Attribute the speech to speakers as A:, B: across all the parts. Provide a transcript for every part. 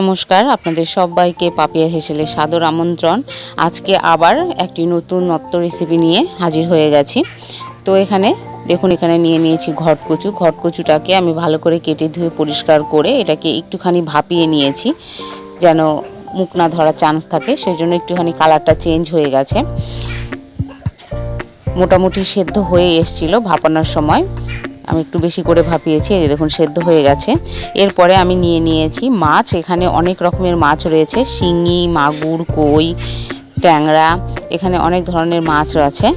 A: নমস্কার, আপনাদের সবাইকে পাপিয়ার হেসেলে সাদর আমন্ত্রণ। আজকে আবার একটি নতুন নত্য রেসিপি নিয়ে হাজির হয়ে গেছি। তো এখানে, দেখুন, এখানে নিয়ে নিয়েছি ঘটকচু ঘটকচুটাকে আমি ভালো করে কেটে ধুয়ে পরিষ্কার করে এটাকে একটুখানি ভাপিয়ে নিয়েছি, যেন মুখ না ধরার চান্স থাকে। সেই জন্য একটুখানি কালারটা চেঞ্জ হয়ে গেছে। মোটামুটি সেদ্ধ হয়ে এসছিল ভাপানোর সময়। আমি একটু বেশি করে ভাপিয়েছি, এই দেখুন সেদ্ধ হয়ে গেছে। এরপরে আমি নিয়ে নিয়েছি মাছ, এখানে অনেক রকমের মাছ রয়েছে, শিঙি, মাগুর, কই, ট্যাংরা এখানে অনেক ধরনের মাছ আছে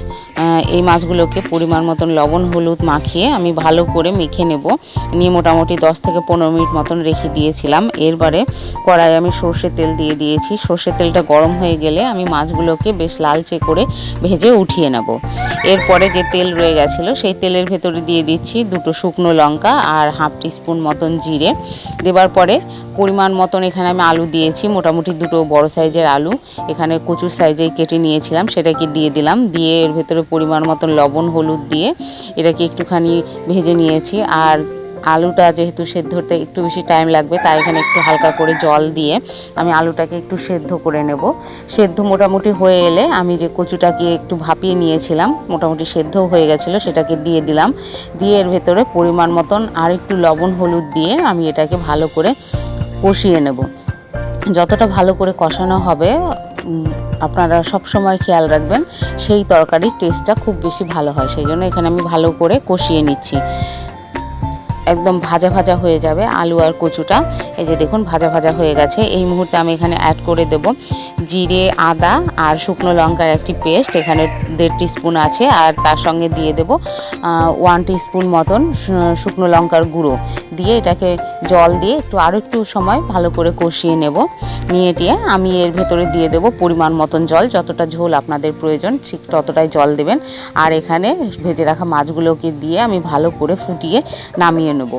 A: এই মাছগুলোকে পরিমাণ মতন লবণ, হলুদ মাখিয়ে আমি ভালো করে মেখে নেব। নিয়ে মোটামুটি দশ থেকে পনেরো মিনিট মতন রেখে দিয়েছিলাম। এরপরে কড়াই আমি সর্ষের তেল দিয়ে দিয়েছি। সর্ষের তেলটা গরম হয়ে গেলে আমি মাছগুলোকে বেশ লালচে করে ভেজে উঠিয়ে নেব। এরপরে যে তেল রয়ে গেছিল, সেই তেলের ভেতরে দিয়ে দিচ্ছি দুটো শুকনো লঙ্কা আর হাফ টিস্পুন মতন জিরে। দেবার পরে পরিমাণ মতন এখানে আমি আলু দিয়েছি, মোটামুটি দুটো বড় সাইজের আলু। এখানে কচুর সাইজে কেটে নিয়েছিলাম সেটাকে দিয়ে দিলাম। দিয়ে এর ভেতরে পরিমাণ মতন লবণ, হলুদ দিয়ে এটাকে একটুখানি ভেজে নিয়েছি। আর আলুটা যেহেতু সেদ্ধ হতে একটু বেশি টাইম লাগবে, তাই এখানে একটু হালকা করে জল দিয়ে আমি আলুটাকে একটু সেদ্ধ করে নেব। সেদ্ধ মোটামুটি হয়ে এলে আমি যে কচুটাকে একটু ভাপিয়ে নিয়েছিলাম, মোটামুটি সেদ্ধ হয়ে গেছিল, সেটাকে দিয়ে দিলাম। দিয়ে এর ভেতরে পরিমাণ মতন আর একটু লবণ, হলুদ দিয়ে আমি এটাকে ভালো করে কষিয়ে নেব। যতটা ভালো করে কষানো হবে আপনারা সব সময় খেয়াল রাখবেন, সেই তরকারির টেস্টটা খুব বেশি ভালো হয়। সেই জন্য এখানে আমি ভালো করে কষিয়ে নিচ্ছি। একদম ভাজা ভাজা হয়ে যাবে আলু আর কচুটা। এই যে দেখুন, ভাজা ভাজা হয়ে গেছে। এই মুহূর্তে আমি এখানে অ্যাড করে দেব জিরে, আদা আর শুকনো লঙ্কার একটি পেস্ট এখানে দেড় স্পুন আছে আর তার সঙ্গে দিয়ে দেব ওয়ান স্পুন মতন শুকনো লঙ্কার গুঁড়ো। দিয়ে এটাকে জল দিয়ে একটু আরও একটু সময় ভালো করে কষিয়ে নেব। নিয়ে টিয়ে আমি এর ভেতরে দিয়ে দেব পরিমাণ মতন জল। যতটা ঝোল আপনাদের প্রয়োজন, ঠিক ততটাই জল দেবেন। আর এখানে ভেজে রাখা মাছগুলোকে দিয়ে আমি ভালো করে ফুটিয়ে নামিয়ে নেব।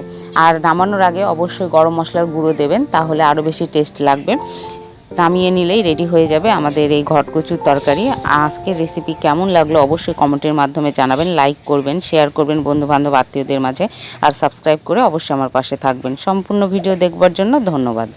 A: আর নামানোর আগে অবশ্যই গরম মশলার গুঁড়ো দেবেন, তাহলে আরও বেশি টেস্ট লাগবে। নামিয়ে নিলেই রেডি হয়ে যাবে আমাদের এই ঘটকচুর তরকারি। আজকের রেসিপি কেমন লাগল অবশ্যই কমেন্টের মাধ্যমে জানাবেন, লাইক করবেন, শেয়ার করবেন বন্ধুবান্ধব, আত্মীয়দের মাঝে। আর সাবস্ক্রাইব করে অবশ্যই আমার পাশে থাকবেন। সম্পূর্ণ ভিডিও দেখবার জন্য ধন্যবাদ।